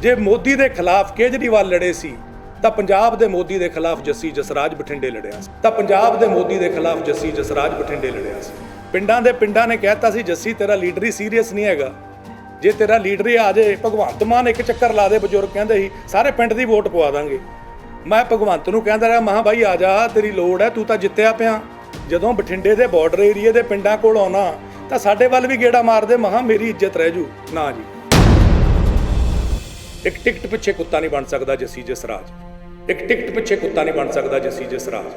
ਜੇ ਮੋਦੀ ਦੇ ਖਿਲਾਫ ਕੇਜਰੀਵਾਲ ਲੜੇ ਸੀ, ਤਾਂ ਪੰਜਾਬ ਦੇ ਮੋਦੀ ਦੇ ਖਿਲਾਫ ਜੱਸੀ ਜਸਰਾਜ ਬਠਿੰਡੇ ਲੜਿਆ ਸੀ। ਤਾਂ ਪੰਜਾਬ ਦੇ ਮੋਦੀ ਦੇ ਖਿਲਾਫ ਜੱਸੀ ਜਸਰਾਜ ਬਠਿੰਡੇ ਲੜਿਆ ਸੀ। ਪਿੰਡਾਂ ਦੇ ਪਿੰਡਾਂ ਨੇ ਕਹਿਤਾ ਸੀ, ਜੱਸੀ ਤੇਰਾ ਲੀਡਰ ਹੀ ਸੀਰੀਅਸ ਨਹੀਂ ਹੈਗਾ। ਜੇ ਤੇਰਾ ਲੀਡਰ ਹੀ ਆ ਜੇ, ਭਗਵੰਤ ਮਾਨ ਇੱਕ ਚੱਕਰ ਲਾ ਦੇ, ਬਜ਼ੁਰਗ ਕਹਿੰਦੇ ਸੀ, ਸਾਰੇ ਪਿੰਡ ਦੀ ਵੋਟ ਪਵਾ ਦਾਂਗੇ। ਮੈਂ ਭਗਵੰਤ ਨੂੰ ਕਹਿੰਦਾ ਰਿਹਾ ਮਹਾ ਬਾਈ ਆ ਜਾ, ਤੇਰੀ ਲੋੜ ਹੈ, ਤੂੰ ਤਾਂ ਜਿੱਤਿਆ ਪਿਆ। ਜਦੋਂ ਬਠਿੰਡੇ ਦੇ ਬਾਰਡਰ ਏਰੀਏ ਦੇ ਪਿੰਡਾਂ ਕੋਲ ਆਉਣਾ, ਤਾਂ ਸਾਡੇ ਵੱਲ ਵੀ ਗੇੜਾ ਮਾਰਦੇ ਮਹਾ ਮੇਰੀ ਇੱਜ਼ਤ ਰਹਿ ਜੂ। ਨਾ ਜੀ। ਇੱਕ ਟਿਕਟ ਪਿੱਛੇ ਕੁੱਤਾ ਨਹੀਂ ਬਣ ਸਕਦਾ ਜੱਸੀ ਜਸਰਾਜ ਇੱਕ ਟਿਕਟ ਪਿੱਛੇ ਕੁੱਤਾ ਨਹੀਂ ਬਣ ਸਕਦਾ ਜੱਸੀ ਜਸਰਾਜ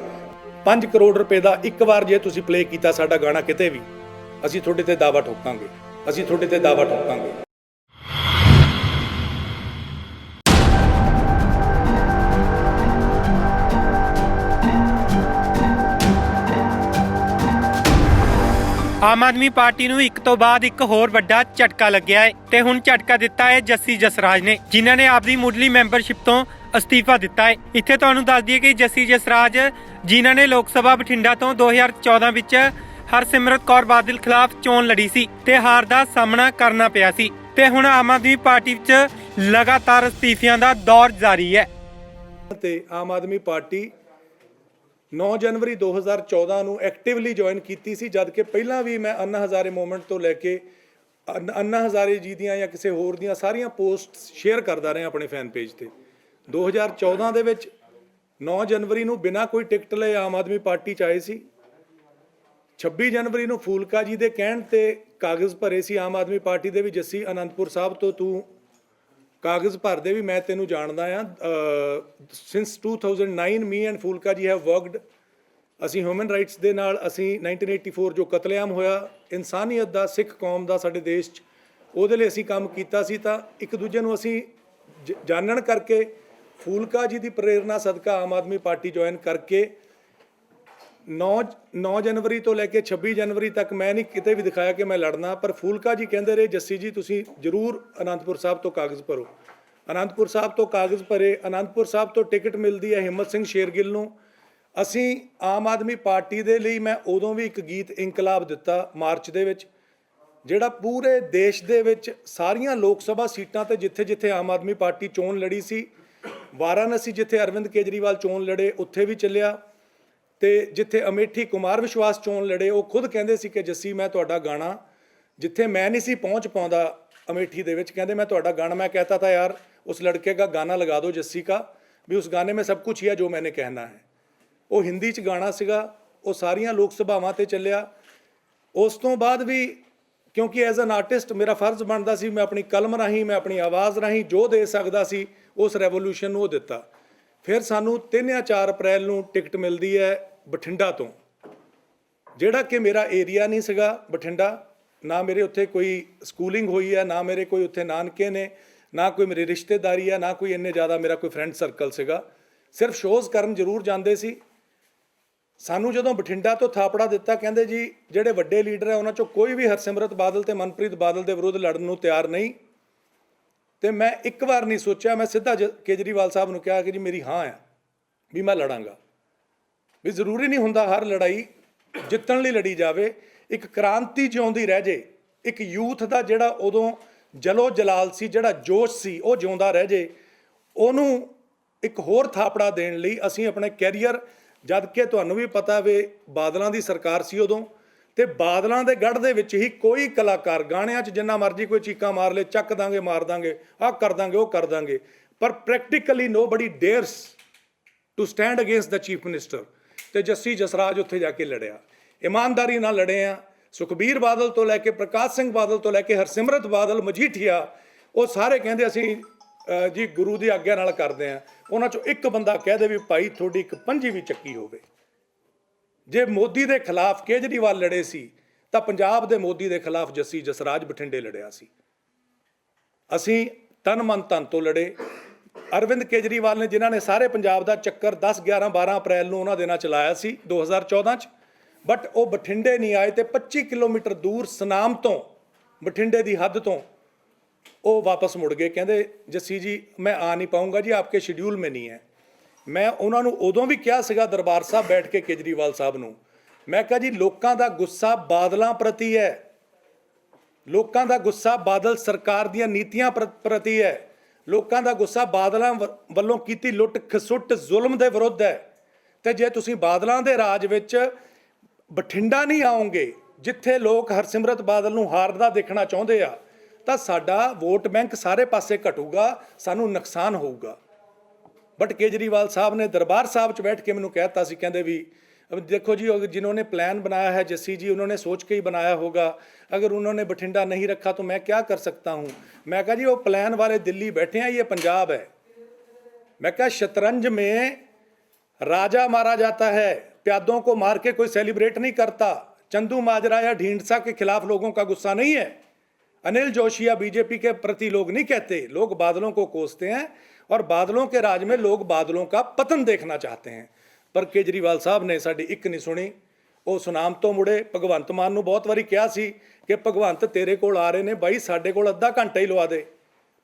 5 ਕਰੋੜ ਰੁਪਏ ਦਾ ਇੱਕ ਵਾਰ ਜੇ ਤੁਸੀਂ ਪਲੇ ਕੀਤਾ ਸਾਡਾ ਗਾਣਾ ਕਿਤੇ ਵੀ, ਅਸੀਂ ਤੁਹਾਡੇ ਤੇ ਦਾਵਾ ਠੋਕਾਂਗੇ। ਅਸੀਂ ਤੁਹਾਡੇ ਤੇ ਦਾਵਾ ਠੋਕਾਂਗੇ। ਆਮ ਆਦਮੀ ਪਾਰਟੀ ਨੂੰ ਇੱਕ ਤੋਂ ਬਾਅਦ ਇੱਕ ਹੋਰ ਵੱਡਾ ਝਟਕਾ ਲੱਗਿਆ ਹੈ ਤੇ ਹੁਣ ਝਟਕਾ ਦਿੱਤਾ ਹੈ ਜੱਸੀ ਜਸਰਾਜ ਨੇ, ਜਿਨ੍ਹਾਂ ਨੇ ਆਪਦੀ ਮੁੱਢਲੀ ਮੈਂਬਰਸ਼ਿਪ ਤੋਂ ਅਸਤੀਫਾ ਦਿੱਤਾ ਹੈ। ਇੱਥੇ ਤੁਹਾਨੂੰ ਦੱਸ ਦਈਏ ਕਿ ਜੱਸੀ ਜਸਰਾਜ, ਜਿਨ੍ਹਾਂ ਨੇ ਲੋਕ ਸਭਾ ਬਠਿੰਡਾ ਤੋਂ 2014 ਵਿੱਚ ਹਰਸਿਮਰਤ ਕੌਰ ਬਾਦਲ ਖਿਲਾਫ ਚੋਣ ਲੜੀ ਸੀ ਤੇ ਹਾਰ ਦਾ ਸਾਹਮਣਾ ਕਰਨਾ ਪਿਆ ਸੀ ਤੇ ਹੁਣ ਆਮ ਆਦਮੀ ਪਾਰਟੀ ਵਿੱਚ ਲਗਾਤਾਰ ਅਸਤੀਫਿਆਂ ਦਾ ਦੌਰ ਜਾਰੀ ਹੈ। ਤੇ ਆਮ ਆਦਮੀ ਪਾਰਟੀ 9 ਜਨਵਰੀ 2014 ਨੂੰ ਐਕਟਿਵਲੀ ਜੁਆਇਨ ਕੀਤੀ ਸੀ, ਜਦ ਕਿ ਪਹਿਲਾਂ ਵੀ ਮੈਂ ਅੰਨਾ ਹਜ਼ਾਰੇ ਮੂਵਮੈਂਟ ਤੋਂ ਲੈ ਕੇ ਅੰਨ- ਅੰਨਾ ਹਜ਼ਾਰੇ ਜੀ ਦੀਆਂ ਜਾਂ ਕਿਸੇ ਹੋਰ ਦੀਆਂ ਸਾਰੀਆਂ ਪੋਸਟਸ ਸ਼ੇਅਰ ਕਰਦਾ ਰਿਹਾ ਆਪਣੇ ਫੈਨ ਪੇਜ ਤੇ। 2014 ਦੇ ਵਿੱਚ 9 ਜਨਵਰੀ ਨੂੰ ਬਿਨਾਂ ਕੋਈ ਟਿਕਟ ਲਏ ਆਮ ਆਦਮੀ ਪਾਰਟੀ ਚ ਆਏ ਸੀ। 26 ਜਨਵਰੀ ਨੂੰ ਫੂਲਕਾ ਜੀ ਦੇ ਕਹਿਣ ਤੇ ਕਾਗਜ਼ ਭਰੇ ਸੀ ਆਮ ਆਦਮੀ ਪਾਰਟੀ ਦੇ ਵੀ, ਜੱਸੀ ਅਨੰਦਪੁਰ ਸਾਹਿਬ ਤੋਂ ਤੂੰ ਕਾਗਜ਼ ਭਰਦੇ ਵੀ ਮੈਂ ਤੈਨੂੰ ਜਾਣਦਾ ਆ since 2009 me and Phoolka ji have worked ਅਸੀਂ ਹਿਊਮਨ ਰਾਈਟਸ ਦੇ ਨਾਲ ਅਸੀਂ 1984 ਜੋ ਕਤਲੇਆਮ ਹੋਇਆ, ਇਨਸਾਨੀਅਤ ਦਾ, ਸਿੱਖ ਕੌਮ ਦਾ ਸਾਡੇ ਦੇਸ਼ 'ਚ, ਉਹਦੇ ਲਈ ਅਸੀਂ ਕੰਮ ਕੀਤਾ ਸੀ ਤਾਂ ਇੱਕ ਦੂਜੇ ਨੂੰ ਅਸੀਂ ਜ- ਜਾਣਨ ਕਰਕੇ ਫੂਲਕਾ ਜੀ ਦੀ ਪ੍ਰੇਰਣਾ ਸਦਕਾ ਆਮ ਆਦਮੀ ਪਾਰਟੀ ਜੁਆਇਨ ਕਰਕੇ 9 9 ਜਨਵਰੀ ਤੋਂ ਲੈ ਕੇ 26 ਜਨਵਰੀ ਤੱਕ ਮੈਂ ਨਹੀਂ ਕਿਤੇ ਵੀ ਦਿਖਾਇਆ ਕਿ ਮੈਂ ਲੜਨਾ, ਪਰ ਫੂਲਕਾ ਜੀ ਕਹਿੰਦੇ ਰਹੇ, ਜੱਸੀ ਜੀ, ਤੁਸੀਂ ਜ਼ਰੂਰ ਅਨੰਦਪੁਰ ਸਾਹਿਬ ਤੋਂ ਕਾਗਜ਼ ਭਰੋ। ਅਨੰਦਪੁਰ ਸਾਹਿਬ ਤੋਂ ਕਾਗਜ਼ ਭਰੇ, ਅਨੰਦਪੁਰ ਸਾਹਿਬ ਤੋਂ ਟਿਕਟ ਮਿਲਦੀ ਹੈ ਹਿੰਮਤ ਸਿੰਘ ਸ਼ੇਰਗਿੱਲ ਨੂੰ। ਅਸੀਂ ਆਮ ਆਦਮੀ ਪਾਰਟੀ ਦੇ ਲਈ ਮੈਂ ਉਦੋਂ ਵੀ ਇੱਕ ਗੀਤ ਇਨਕਲਾਬ ਦਿੱਤਾ ਮਾਰਚ ਦੇ ਵਿੱਚ, ਜਿਹੜਾ ਪੂਰੇ ਦੇਸ਼ ਦੇ ਵਿੱਚ ਸਾਰੀਆਂ ਲੋਕ ਸਭਾ ਸੀਟਾਂ ਤੇ ਜਿੱਥੇ-ਜਿੱਥੇ ਆਮ ਆਦਮੀ ਪਾਰਟੀ ਚੋਣ ਲੜੀ ਸੀ, ਵਾਰਾਣਸੀ ਜਿੱਥੇ ਅਰਵਿੰਦ ਕੇਜਰੀਵਾਲ ਚੋਣ ਲੜੇ, ਉੱਥੇ ਵੀ ਚੱਲਿਆ। ਤੇ ਜਿੱਥੇ ਅਮੇਠੀ ਕੁਮਾਰ ਵਿਸ਼ਵਾਸ ਚੋਣ ਲੜੇ, ਉਹ ਖੁਦ ਕਹਿੰਦੇ ਸੀ ਕਿ ਜੱਸੀ, ਮੈਂ ਤੁਹਾਡਾ ਗਾਣਾ, ਜਿੱਥੇ ਮੈਂ ਨਹੀਂ ਸੀ ਪਹੁੰਚ ਪਾਉਂਦਾ ਅਮੇਠੀ ਦੇ ਵਿੱਚ, ਕਹਿੰਦੇ ਮੈਂ ਤੁਹਾਡਾ ਗਾਣਾ, ਮੈਂ ਕਹਤਾ ਤਾਂ ਯਾਰ, ਉਸ ਲੜਕੇ ਦਾ ਗਾਣਾ ਲਗਾ ਦਿਓ ਜੱਸੀ ਦਾ, ਵੀ ਉਸ ਗਾਣੇ ਮੇਂ ਸਭ ਕੁਝ ਹੀ ਆ ਜੋ ਮੈਨੇ ਕਹਿਣਾ ਹੈ। ਉਹ ਹਿੰਦੀ ਚ ਗਾਣਾ ਸੀਗਾ, ਉਹ ਸਾਰੀਆਂ ਲੋਕ ਸਭਾਵਾਂ ਤੇ ਚੱਲਿਆ। ਉਸ ਤੋਂ ਬਾਅਦ ਵੀ, ਕਿਉਂਕਿ ਐਜ਼ ਐਨ ਆਰਟਿਸਟ ਮੇਰਾ ਫਰਜ਼ ਬਣਦਾ ਸੀ, ਮੈਂ ਆਪਣੀ ਕਲਮ ਰਾਹੀਂ, ਮੈਂ ਆਪਣੀ ਆਵਾਜ਼ ਰਾਹੀਂ ਜੋ ਦੇ ਸਕਦਾ ਸੀ, ਉਸ ਰੈਵੋਲੂਸ਼ਨ ਨੂੰ ਉਹ ਦਿੱਤਾ। ਫਿਰ ਸਾਨੂੰ 3 ਜਾਂ 4 ਅਪ੍ਰੈਲ ਨੂੰ ਟਿਕਟ ਮਿਲਦੀ ਹੈ ਬਠਿੰਡਾ ਤੋਂ। ਜਿਹੜਾ ਕਿ ਮੇਰਾ ਏਰੀਆ ਨਹੀਂ ਸੀਗਾ ਬਠਿੰਡਾ, ਨਾ ਮੇਰੇ ਉੱਥੇ ਕੋਈ ਸਕੂਲਿੰਗ ਹੋਈ ਹੈ, ਨਾ ਮੇਰੇ ਕੋਈ ਉੱਥੇ ਨਾਨਕੇ ਨੇ, ਨਾ ਕੋਈ ਮੇਰੀ ਰਿਸ਼ਤੇਦਾਰੀ ਹੈ, ਨਾ ਕੋਈ ਇੰਨੇ ਜ਼ਿਆਦਾ ਮੇਰਾ ਕੋਈ ਫਰੈਂਡ ਸਰਕਲ ਸੀਗਾ। ਸਿਰਫ ਸ਼ੋਜ਼ ਕਰਨ ਜ਼ਰੂਰ ਜਾਂਦੇ ਸੀ। ਸਾਨੂੰ ਜਦੋਂ ਬਠਿੰਡਾ ਤੋਂ ਥਾਪੜਾ ਦਿੱਤਾ, ਕਹਿੰਦੇ ਜੀ, ਜਿਹੜੇ ਵੱਡੇ ਲੀਡਰ ਹੈ, ਉਹਨਾਂ ਚੋਂ ਕੋਈ ਵੀ ਹਰਸਿਮਰਤ ਬਾਦਲ ਤੇ ਮਨਪ੍ਰੀਤ ਬਾਦਲ ਦੇ ਵਿਰੁੱਧ ਲੜਨ ਨੂੰ ਤਿਆਰ ਨਹੀਂ। ਤੇ ਮੈਂ ਇੱਕ ਵਾਰ ਨਹੀਂ ਸੋਚਿਆ, ਮੈਂ ਸਿੱਧਾ ਜ- ਕੇਜਰੀਵਾਲ ਸਾਹਿਬ ਨੂੰ ਕਿਹਾ ਕਿ ਜੀ ਮੇਰੀ ਹਾਂ ਹੈ ਵੀ ਮੈਂ ਲੜਾਂਗਾ। ਵੀ ਜ਼ਰੂਰੀ ਨਹੀਂ ਹੁੰਦਾ ਹਰ ਲੜਾਈ ਜਿੱਤਣ ਲਈ ਲੜੀ ਜਾਵੇ, ਇੱਕ ਕ੍ਰਾਂਤੀ ਜਿਉਂਦੀ ਰਹਿ ਜੇ, ਇੱਕ ਯੂਥ ਦਾ ਜਿਹੜਾ ਉਦੋਂ ਜਲੋ ਜਲਾਲ ਸੀ, ਜਿਹੜਾ ਜੋਸ਼ ਸੀ, ਉਹ ਜਿਉਂਦਾ ਰਹਿ ਜੇ, ਉਹਨੂੰ ਇੱਕ ਹੋਰ ਥਾਪੜਾ ਦੇਣ ਲਈ ਅਸੀਂ ਆਪਣੇ ਕੈਰੀਅਰ, ਜਦ ਕਿ ਤੁਹਾਨੂੰ ਵੀ ਪਤਾ ਵੇ, ਬਾਦਲਾਂ ਦੀ ਸਰਕਾਰ ਸੀ ਉਦੋਂ ਤੇ ਬਾਦਲਾਂ ਦੇ ਗੜ ਦੇ ਵਿੱਚ ਹੀ ਕੋਈ ਕਲਾਕਾਰ ਗਾਣਿਆਂ 'ਚ ਜਿੰਨਾ ਮਰਜ਼ੀ ਕੋਈ ਚੀਕਾਂ ਮਾਰ ਲੇ, ਚੱਕ ਦਾਂਗੇ, ਮਾਰ ਦਾਂਗੇ, ਆਹ ਕਰ ਦਾਂਗੇ, ਉਹ ਕਰ ਦਾਂਗੇ। ਪਰ practically nobody dares to stand against the chief minister ਤੇ ਜੱਸੀ ਜਸਰਾਜ ਉੱਥੇ ਜਾ ਕੇ ਲੜਿਆ। ਇਮਾਨਦਾਰੀ ਨਾਲ ਲੜੇ ਆ। ਸੁਖਬੀਰ ਬਾਦਲ ਤੋਂ ਲੈ ਕੇ ਪ੍ਰਕਾਸ਼ ਸਿੰਘ ਬਾਦਲ ਤੋਂ ਲੈ ਕੇ ਹਰਸਿਮਰਤ ਬਾਦਲ ਮਜੀਠੀਆ, ਉਹ ਸਾਰੇ ਕਹਿੰਦੇ ਅਸੀਂ ਜੀ ਗੁਰੂ ਦੀ ਆਗਿਆ ਨਾਲ ਕਰਦੇ ਆ। ਉਹਨਾਂ ਚੋਂ ਇੱਕ ਬੰਦਾ ਕਹਿ ਦੇ ਵੀ ਭਾਈ ਤੁਹਾਡੀ ਇੱਕ ਪੰਜੀ ਵੀ ਚੱਕੀ ਹੋਵੇ। ਜੇ ਮੋਦੀ ਦੇ ਖਿਲਾਫ ਕੇਜਰੀਵਾਲ ਲੜੇ ਸੀ, ਤਾਂ ਪੰਜਾਬ ਦੇ ਮੋਦੀ ਦੇ ਖਿਲਾਫ ਜੱਸੀ ਜਸਰਾਜ ਬਠਿੰਡੇ ਲੜਿਆ ਸੀ। ਅਸੀਂ ਤਨ ਮਨ ਧਨ ਤੋਂ ਲੜੇ। ਅਰਵਿੰਦ ਕੇਜਰੀਵਾਲ ਨੇ ਜਿਨ੍ਹਾਂ ਨੇ ਸਾਰੇ ਪੰਜਾਬ ਦਾ ਚੱਕਰ 10 11 12 ਅਪ੍ਰੈਲ ਨੂੰ ਉਹਨਾਂ ਦੇ ਨਾਲ ਚਲਾਇਆ ਸੀ 2014 ਚ ਬਟ ਉਹ ਬਠਿੰਡੇ ਨਹੀਂ ਆਏ ਤੇ 25 ਕਿਲੋਮੀਟਰ ਦੂਰ ਸਨਾਮ ਤੋਂ, ਬਠਿੰਡੇ ਦੀ ਹੱਦ ਤੋਂ ਉਹ ਵਾਪਸ ਮੁੜ ਗਏ। ਕਹਿੰਦੇ, ਜੱਸੀ ਜੀ, ਮੈਂ ਆ ਨਹੀਂ ਪਾਉਂਗਾ ਜੀ, ਆਪਕੇ ਸ਼ਡਿਊਲ में ਨਹੀਂ ਹੈ। ਮੈਂ ਉਹਨਾਂ ਨੂੰ ਉਦੋਂ ਵੀ ਕਿਹਾ ਸੀਗਾ ਦਰਬਾਰ ਸਾਹਿਬ ਬੈਠ ਕੇ ਕੇਜਰੀਵਾਲ ਸਾਹਿਬ ਨੂੰ। ਮੈਂ ਕਿਹਾ ਜੀ, ਲੋਕਾਂ ਦਾ ਗੁੱਸਾ ਬਾਦਲਾਂ ਪ੍ਰਤੀ ਹੈ। ਲੋਕਾਂ ਦਾ ਗੁੱਸਾ ਬਾਦਲ ਸਰਕਾਰ ਦੀਆਂ ਨੀਤੀਆਂ ਪ੍ਰ- ਪ੍ਰਤੀ ਹੈ। ਲੋਕਾਂ ਦਾ ਗੁੱਸਾ ਬਾਦਲਾਂ ਵੱਲੋਂ ਕੀਤੀ ਲੁੱਟ ਖਸੁੱਟ ਜ਼ੁਲਮ ਦੇ ਵਿਰੁੱਧ ਹੈ। ਤੇ ਜੇ ਤੁਸੀਂ ਬਾਦਲਾਂ ਦੇ ਰਾਜ ਵਿੱਚ ਬਠਿੰਡਾ ਨਹੀਂ ਆਉਂਗੇ ਜਿੱਥੇ ਲੋਕ ਹਰਸਿਮਰਤ ਬਾਦਲ ਨੂੰ ਹਾਰਦਾ ਦੇਖਣਾ ਚਾਹੁੰਦੇ ਆ, ਤਾਂ ਸਾਡਾ ਵੋਟ ਬੈਂਕ ਸਾਰੇ ਪਾਸੇ ਘਟੂਗਾ, ਸਾਨੂੰ ਨੁਕਸਾਨ ਹੋਊਗਾ। ਬਟ ਕੇਜਰੀਵਾਲ ਸਾਹਿਬ ਨੇ ਦਰਬਾਰ ਸਾਹਿਬ 'ਚ ਬੈਠ ਕੇ ਮੈਨੂੰ ਕਹਿਤਾ ਸੀ ਕਹਿੰਦੇ ਵੀ अब देखो जी अगर जिन्होंने प्लान बनाया है जस्सी जी उन्होंने सोच के ही बनाया होगा अगर उन्होंने बठिंडा नहीं रखा तो मैं क्या कर सकता हूँ मैं कहा जी वो प्लान वाले दिल्ली बैठे हैं ये पंजाब है मैं कहा शतरंज में राजा मारा जाता है प्यादों को मार के कोई सेलिब्रेट नहीं करता चंदू माजरा या ढींढसा के खिलाफ लोगों का गुस्सा नहीं है अनिल जोशी या बीजेपी के प्रति लोग नहीं कहते लोग बादलों को कोसते हैं और बादलों के राज में लोग बादलों का पतन देखना चाहते हैं ਪਰ ਕੇਜਰੀਵਾਲ ਸਾਹਿਬ ਨੇ ਸਾਡੀ ਇੱਕ ਨਹੀਂ ਸੁਣੀ ਉਹ ਸੁਨਾਮ ਤੋਂ ਮੁੜੇ ਭਗਵੰਤ ਮਾਨ ਨੂੰ ਬਹੁਤ ਵਾਰੀ ਕਿਹਾ ਸੀ ਕਿ ਭਗਵੰਤ ਤੇਰੇ ਕੋਲ ਆ ਰਹੇ ਨੇ ਬਾਈ ਸਾਡੇ ਕੋਲ ਅੱਧਾ ਘੰਟਾ ਹੀ ਲਵਾ ਦੇ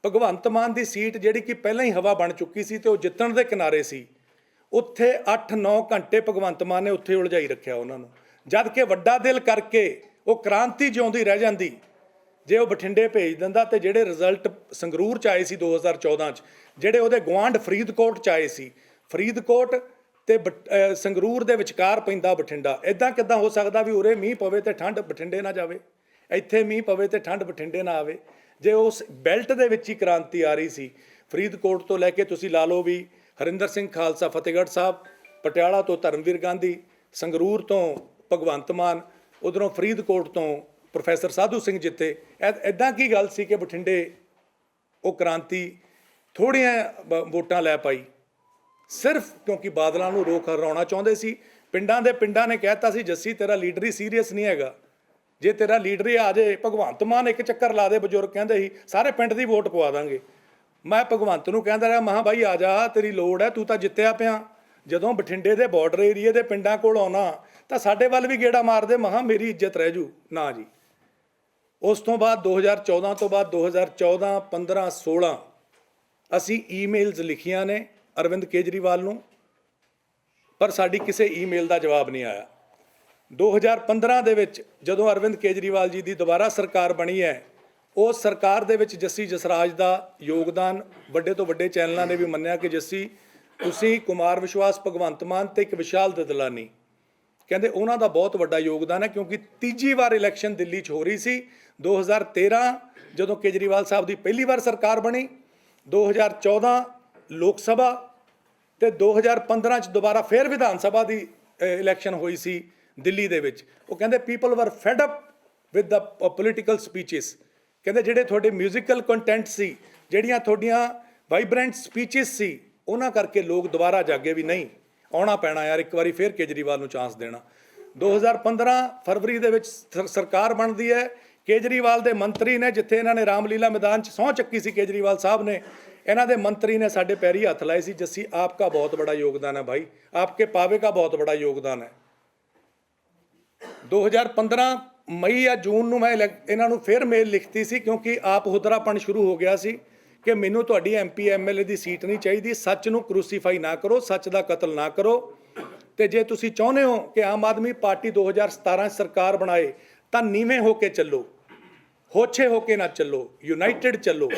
ਭਗਵੰਤ ਮਾਨ ਦੀ ਸੀਟ ਜਿਹੜੀ ਕਿ ਪਹਿਲਾਂ ਹੀ ਹਵਾ ਬਣ ਚੁੱਕੀ ਸੀ ਤੇ ਉਹ ਜਿੱਤਣ ਦੇ ਕਿਨਾਰੇ ਸੀ ਉੱਥੇ 8-9 ਘੰਟੇ ਭਗਵੰਤ ਮਾਨ ਨੇ ਉੱਥੇ ਉਲਝਾਈ ਰੱਖਿਆ ਉਹਨਾਂ ਨੂੰ ਜਦ ਕਿ ਵੱਡਾ ਦਿਲ ਕਰਕੇ ਉਹ ਕ੍ਰਾਂਤੀ ਜਿਉਂਦੀ ਰਹਿ ਜਾਂਦੀ ਜੇ ਉਹ ਬਠਿੰਡੇ ਭੇਜ ਦਿੰਦਾ ਤੇ ਜਿਹੜੇ ਰਿਜ਼ਲਟ ਸੰਗਰੂਰ ਚ ਆਏ ਸੀ 2014 ਚ ਜਿਹੜੇ ਉਹਦੇ ਗਵਾਂਢ ਫਰੀਦਕੋਟ ਚ ਆਏ ਸੀ। ਫਰੀਦਕੋਟ ਤੇ ਬਟ- ਸੰਗਰੂਰ ਦੇ ਵਿਚਕਾਰ ਪੈਂਦਾ ਬਠਿੰਡਾ। ਇਦਾਂ ਕਿਦਾਂ ਹੋ ਸਕਦਾ ਵੀ ਉਰੇ ਮੀਂਹ ਪਵੇ ਤੇ ਠੰਡ ਬਠਿੰਡੇ ਨਾ ਜਾਵੇ? ਇੱਥੇ ਮੀਂਹ ਪਵੇ ਤੇ ਠੰਡ ਬਠਿੰਡੇ ਨਾ ਆਵੇ। ਜੇ ਉਸ ਬੈਲਟ ਦੇ ਵਿੱਚ ਹੀ ਕ੍ਰਾਂਤੀ ਆ ਰਹੀ ਸੀ, ਫਰੀਦਕੋਟ ਤੋਂ ਲੈ ਕੇ ਤੁਸੀਂ ਲਾ ਲਓ ਵੀ ਹਰਿੰਦਰ ਸਿੰਘ ਖਾਲਸਾ ਫਤਿਹਗੜ੍ਹ ਸਾਹਿਬ, ਪਟਿਆਲਾ ਤੋਂ ਧਰਮਵੀਰ ਗਾਂਧੀ, ਸੰਗਰੂਰ ਤੋਂ ਭਗਵੰਤ ਮਾਨ, ਉਧਰੋਂ ਫਰੀਦਕੋਟ ਤੋਂ ਪ੍ਰੋਫੈਸਰ ਸਾਧੂ ਸਿੰਘ ਜਿੱਤੇ। ਐਦਾਂ ਕੀ ਗੱਲ ਸੀ ਕਿ ਬਠਿੰਡੇ ਉਹ ਕ੍ਰਾਂਤੀ ਥੋੜੀਆਂ ਬ- ਵੋਟਾਂ ਲੈ ਪਾਈ। ਸਿਰਫ ਕਿਉਂਕਿ ਬਾਦਲਾਂ ਨੂੰ ਰੋਕ ਹਰਾਉਣਾ ਚਾਹੁੰਦੇ ਸੀ। ਪਿੰਡਾਂ ਦੇ ਪਿੰਡਾਂ ਨੇ ਕਹਿਤਾ ਸੀ, ਜੱਸੀ, ਤੇਰਾ ਲੀਡਰ ਹੀ ਸੀਰੀਅਸ ਨਹੀਂ ਹੈਗਾ। ਜੇ ਤੇਰਾ ਲੀਡਰ ਹੀ ਆ ਜਾਏ, ਭਗਵੰਤ ਮਾਨ ਇੱਕ ਚੱਕਰ ਲਾ ਦੇ, ਬਜ਼ੁਰਗ ਕਹਿੰਦੇ ਸੀ। ਸਾਰੇ ਪਿੰਡ ਦੀ ਵੋਟ ਪਵਾ ਦਾਂਗੇ। ਮੈਂ ਭਗਵੰਤ ਨੂੰ ਕਹਿੰਦਾ ਰਿਹਾ, ਮਹਾ ਬਾਈ ਆ ਜਾ, ਤੇਰੀ ਲੋੜ ਹੈ, ਤੂੰ ਤਾਂ ਜਿੱਤਿਆ ਪਿਆ। ਜਦੋਂ ਬਠਿੰਡੇ ਦੇ ਬਾਰਡਰ ਏਰੀਏ ਦੇ ਪਿੰਡਾਂ ਕੋਲ ਆਉਣਾ, ਤਾਂ ਸਾਡੇ ਵੱਲ ਵੀ ਗੇੜਾ ਮਾਰਦੇ ਮਹਾ ਮੇਰੀ ਇੱਜ਼ਤ ਰਹਿ ਜੂ। ਨਾ ਜੀ। ਉਸ ਤੋਂ ਬਾਅਦ 2014 ਤੋਂ ਬਾਅਦ 2014 15 16 ਅਸੀਂ ਈਮੇਲਸ ਲਿਖੀਆਂ ਨੇ ਅਰਵਿੰਦ ਕੇਜਰੀਵਾਲ ਨੂੰ, ਪਰ ਸਾਡੀ ਕਿਸੇ ਈਮੇਲ ਦਾ ਜਵਾਬ ਨਹੀਂ ਆਇਆ। 2015 ਦੇ ਵਿੱਚ ਜਦੋਂ ਅਰਵਿੰਦ ਕੇਜਰੀਵਾਲ ਜੀ ਦੀ ਦੁਬਾਰਾ ਸਰਕਾਰ ਬਣੀ ਹੈ ਉਸ ਸਰਕਾਰ ਦੇ ਵਿੱਚ ਜੱਸੀ ਜਸਰਾਜ ਦਾ ਯੋਗਦਾਨ ਵੱਡੇ ਤੋਂ ਵੱਡੇ ਚੈਨਲਾਂ ਨੇ ਵੀ ਮੰਨਿਆ ਕਿ ਜੱਸੀ, ਤੁਸੀਂ ਕੁਮਾਰ ਵਿਸ਼ਵਾਸ, ਭਗਵੰਤ ਮਾਨ ਤੇ ਇੱਕ ਵਿਸ਼ਾਲ ਦਦਲਾਨੀ। ਕਹਿੰਦੇ ਉਹਨਾਂ ਦਾ ਬਹੁਤ ਵੱਡਾ ਯੋਗਦਾਨ ਹੈ ਕਿਉਂਕਿ ਤੀਜੀ ਵਾਰ ਇਲੈਕਸ਼ਨ ਦਿੱਲੀ 'ਚ ਹੋ ਰਹੀ ਸੀ। 2013 ਜਦੋਂ ਕੇਜਰੀਵਾਲ ਸਾਹਿਬ ਦੀ ਪਹਿਲੀ ਵਾਰ ਸਰਕਾਰ ਬਣੀ 2014 ਲੋਕ ਸਭਾ ਤੇ 2015 ਚ ਦੁਬਾਰਾ ਫੇਰ ਵਿਧਾਨ ਸਭਾ ਦੀ ਇਲੈਕਸ਼ਨ ਹੋਈ ਸੀ ਦਿੱਲੀ ਦੇ ਵਿੱਚ। ਉਹ ਕਹਿੰਦੇ people were fed up with the political speeches ਕਹਿੰਦੇ, ਜਿਹੜੇ ਤੁਹਾਡੇ ਮਿਊਜ਼ੀਕਲ ਕੰਟੈਂਟ ਸੀ, ਜਿਹੜੀਆਂ ਤੁਹਾਡੀਆਂ ਵਾਈਬ੍ਰੈਂਟ ਸਪੀਚਸ ਸੀ, ਉਹਨਾਂ ਕਰਕੇ ਲੋਕ ਦੁਬਾਰਾ ਜਾਗੇ ਵੀ ਨਹੀਂ। ਆਉਣਾ ਪੈਣਾ ਯਾਰ, ਇੱਕ ਵਾਰੀ ਫੇਰ ਕੇਜਰੀਵਾਲ ਨੂੰ ਚਾਂਸ ਦੇਣਾ। 2015 ਫਰਵਰੀ ਦੇ ਵਿੱਚ ਸਰਕਾਰ ਬਣਦੀ ਹੈ ਕੇਜਰੀਵਾਲ ਦੇ ਮੰਤਰੀ ਨੇ, ਜਿੱਥੇ ਇਹਨਾਂ ਨੇ ਰਾਮਲੀਲਾ ਮੈਦਾਨ 'ਚ ਸਹੁੰ ਚੱਕੀ ਸੀ ਕੇਜਰੀਵਾਲ ਸਾਹਿਬ ਨੇ, ਇਹਨਾਂ ਦੇ ਮੰਤਰੀ ਨੇ ਸਾਡੇ ਪੈਰੀ ਹੱਥ ਲਾਏ ਸੀ, ਜੱਸੀ ਆਪਕਾ ਬਹੁਤ ਬੜਾ ਯੋਗਦਾਨ ਹੈ ਭਾਈ, ਆਪਕੇ ਪਾਵੇ का ਬਹੁਤ ਬੜਾ ਯੋਗਦਾਨ ਹੈ। 2015 ਮਈ ਜਾਂ ਜੂਨ ਨੂੰ ਮੈਂ ਇਲੈਕ- ਇਹਨਾਂ ਨੂੰ ਫਿਰ ਮੇਲ ਲਿਖਤੀ ਸੀ, ਕਿਉਂਕਿ ਆਪ ਹੁਦਰਾਪਣ ਸ਼ੁਰੂ ਹੋ ਗਿਆ ਸੀ ਕਿ ਮੈਨੂੰ ਤੁਹਾਡੀ ਐਮਪੀ ਐਮਐਲਏ ਦੀ ਸੀਟ ਨਹੀਂ ਚਾਹੀਦੀ, ਸੱਚ ਨੂੰ ਕਰੂਸੀਫਾਈ ਨਾ ਕਰੋ, ਸੱਚ ਦਾ ਕਤਲ ਨਾ ਕਰੋ। ਤੇ ਜੇ ਤੁਸੀਂ ਚਾਹੁੰਦੇ ਹੋ ਕਿ ਆਮ ਆਦਮੀ ਪਾਰਟੀ 2017 'ਚ ਸਰਕਾਰ ਬਣਾਏ, ਤਾਂ ਨੀਵੇਂ ਹੋ ਕੇ ਚੱਲੋ। ਹੋਛੇ ਹੋ ਕੇ ਨਾ ਚੱਲੋ ਯੂਨਾਈਟਿਡ ਚੱਲੋ।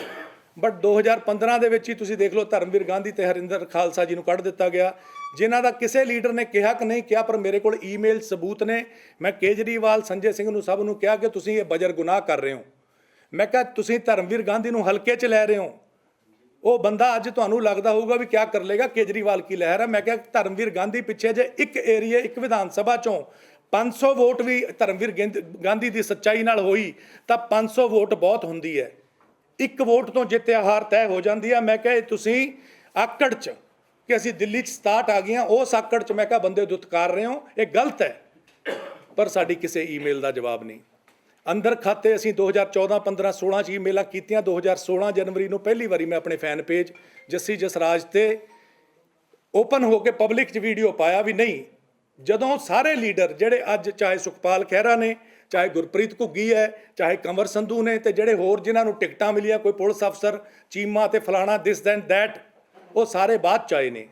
ਬਟ 2015 ਦੇ ਵਿੱਚ ਹੀ ਤੁਸੀਂ ਦੇਖ ਲਓ ਧਰਮਵੀਰ ਗਾਂਧੀ ਤੇ ਹਰਿੰਦਰ ਖਾਲਸਾ ਜੀ ਨੂੰ ਕੱਢ ਦਿੱਤਾ ਗਿਆ। ਜਿਨ੍ਹਾਂ ਦਾ ਕਿਸੇ ਲੀਡਰ ਨੇ ਕਿਹਾ ਕਿ ਨਹੀਂ ਕਿਹਾ, ਪਰ ਮੇਰੇ ਕੋਲ ਈਮੇਲ ਸਬੂਤ ਨੇ। ਮੈਂ ਕੇਜਰੀਵਾਲ, ਸੰਜੇ ਸਿੰਘ ਨੂੰ ਸਭ ਨੂੰ ਕਿਹਾ ਕਿ ਤੁਸੀਂ ਇਹ ਬਜਰ ਗੁਨਾਹ ਕਰ ਰਹੇ ਹੋ। ਮੈਂ ਕਿਹਾ, ਤੁਸੀਂ ਧਰਮਵੀਰ ਗਾਂਧੀ ਨੂੰ ਹਲਕੇ 'ਚ ਲੈ ਰਹੇ ਹੋ। ਉਹ ਬੰਦਾ ਅੱਜ ਤੁਹਾਨੂੰ ਲੱਗਦਾ ਹੋਊਗਾ ਵੀ ਕਿਆ ਕਰ ਲੇਗਾ ਕੇਜਰੀਵਾਲ ਕੀ ਲਹਿਰ ਹੈ। ਮੈਂ ਕਿਹਾ, ਧਰਮਵੀਰ ਗਾਂਧੀ ਪਿੱਛੇ ਜੇ ਇੱਕ ਏਰੀਏ ਇੱਕ ਵਿਧਾਨ ਸਭਾ ਚੋਂ 500 ਵੋਟ ਵੀ ਧਰਮਵੀਰ ਗਿੰਦ- ਗਾਂਧੀ ਦੀ ਸੱਚਾਈ ਨਾਲ ਹੋਈ, ਤਾਂ 500 ਵੋਟ ਬਹੁਤ ਹੁੰਦੀ ਹੈ। ਇੱਕ ਵੋਟ ਤੋਂ ਜਿੱਤਿਆ ਹਾਰ ਤੈਅ ਹੋ ਜਾਂਦੀ ਹੈ ਮੈਂ ਕਿਹਾ, ਇਹ ਤੁਸੀਂ ਆਕੜ 'ਚ ਕਿ ਅਸੀਂ ਦਿੱਲੀ 'ਚ 67 ਆ ਗਈਆਂ, ਉਸ ਆਕੜ 'ਚ ਮੈਂ ਕਿਹਾ, ਬੰਦੇ ਦੁਤਕਾਰ ਰਹੇ ਹੋ, ਇਹ ਗਲਤ ਹੈ। ਪਰ ਸਾਡੀ ਕਿਸੇ ਈਮੇਲ ਦਾ ਜਵਾਬ ਨਹੀਂ। ਅੰਦਰ ਖਾਤੇ ਅਸੀਂ 2014 15 16 ਚ ਈਮੇਲਾਂ ਕੀਤੀਆਂ 2016 ਜਨਵਰੀ ਨੂੰ ਪਹਿਲੀ ਵਾਰੀ ਮੈਂ ਆਪਣੇ ਫੈਨ ਪੇਜ ਜੱਸੀ ਜਸਰਾਜ ਤੇ ਓਪਨ ਹੋ ਕੇ ਪਬਲਿਕ 'ਚ ਵੀਡੀਓ ਪਾਇਆ ਵੀ ਨਹੀਂ। ਜਦੋਂ ਸਾਰੇ ਲੀਡਰ ਜਿਹੜੇ ਅੱਜ ਚਾਹੇ ਸੁਖਪਾਲ ਖਹਿਰਾ ਨੇ, ਚਾਹੇ ਗੁਰਪ੍ਰੀਤ ਘੁੱਗੀ ਹੈ, ਚਾਹੇ ਕੰਵਰ ਸੰਧੂ ਨੇ ਤੇ ਜਿਹੜੇ ਹੋਰ ਜਿਨ੍ਹਾਂ ਨੂੰ ਟਿਕਟਾਂ ਮਿਲੀਆਂ, ਕੋਈ ਪੁਲਿਸ ਅਫਸਰ, ਚੀਮਾ ਤੇ ਫਲਾਣਾ ਦਿਸ ਦੈਨ ਦੈਟ ਉਹ ਸਾਰੇ ਬਾਅਦ ਚ ਆਏ ਨੇ।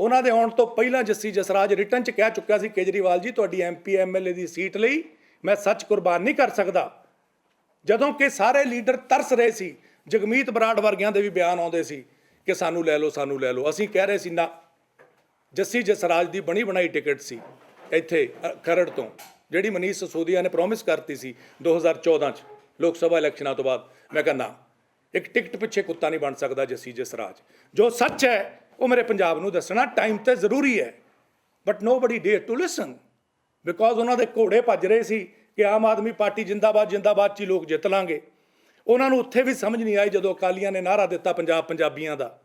ਉਹਨਾਂ ਦੇ ਆਉਣ ਤੋਂ ਪਹਿਲਾਂ ਜੱਸੀ ਜਸਰਾਜ ਰਿਟਰਨ ਚ ਕਹਿ ਚੁੱਕਿਆ ਸੀ, ਕੇਜਰੀਵਾਲ ਜੀ, ਤੁਹਾਡੀ ਐਮਪੀ ਐਮਐਲਏ ਦੀ ਸੀਟ ਲਈ ਮੈਂ ਸੱਚ ਕੁਰਬਾਨ ਨਹੀਂ ਕਰ ਸਕਦਾ। ਜਦੋਂ ਕਿ ਸਾਰੇ ਲੀਡਰ ਤਰਸ ਰਹੇ ਸੀ, ਜਗਮੀਤ ਬਰਾੜ ਵਰਗਿਆਂ ਦੇ ਵੀ ਬਿਆਨ ਆਉਂਦੇ ਸੀ ਕਿ ਸਾਨੂੰ ਲੈ ਲਓ, ਸਾਨੂੰ ਲੈ ਲਓ। ਅਸੀਂ ਕਹਿ ਰਹੇ ਸੀ, ਨਾ ਜੱਸੀ ਜਸਰਾਜ ਦੀ ਬਣੀ ਬਣਾਈ ਟਿਕਟ ਸੀ ਇੱਥੇ ਖਰੜ ਤੋਂ, ਜਿਹੜੀ ਮਨੀਸ਼ ਸਸੋਦੀਆ ਨੇ ਪ੍ਰੋਮਿਸ ਕਰਤੀ ਸੀ 2014 ਚ, ਲੋਕ ਸਭਾ ਇਲੈਕਸ਼ਨਾਂ ਤੋਂ ਬਾਅਦ। ਮੈਂ ਕਹਿੰਦਾ, ਇੱਕ ਟਿਕਟ ਪਿੱਛੇ ਕੁੱਤਾ ਨਹੀਂ ਬਣ ਸਕਦਾ ਜੱਸੀ ਜਸਰਾਜ। ਜੋ ਸੱਚ ਹੈ, ਉਹ ਮੇਰੇ ਪੰਜਾਬ ਨੂੰ ਦੱਸਣਾ ਟਾਈਮ ਤੇ ਜ਼ਰੂਰੀ ਹੈ। But nobody dare to listen because ਉਹਨਾਂ ਦੇ ਘੋੜੇ ਭੱਜ ਰਹੇ ਸੀ ਕਿ ਆਮ ਆਦਮੀ ਪਾਰਟੀ ਜਿੰਦਾਬਾਦ ਜਿੰਦਾਬਾਦ ਚ ਹੀ ਲੋਕ ਜਿੱਤ ਲਾਂਗੇ। ਉਹਨਾਂ ਨੂੰ ਉੱਥੇ ਵੀ ਸਮਝ ਨਹੀਂ ਆਈ ਜਦੋਂ ਅਕਾਲੀਆਂ ਨੇ ਨਾਰਾ ਦਿੱਤਾ ਪੰਜਾਬ ਪੰਜਾਬੀਆਂ ਦਾ।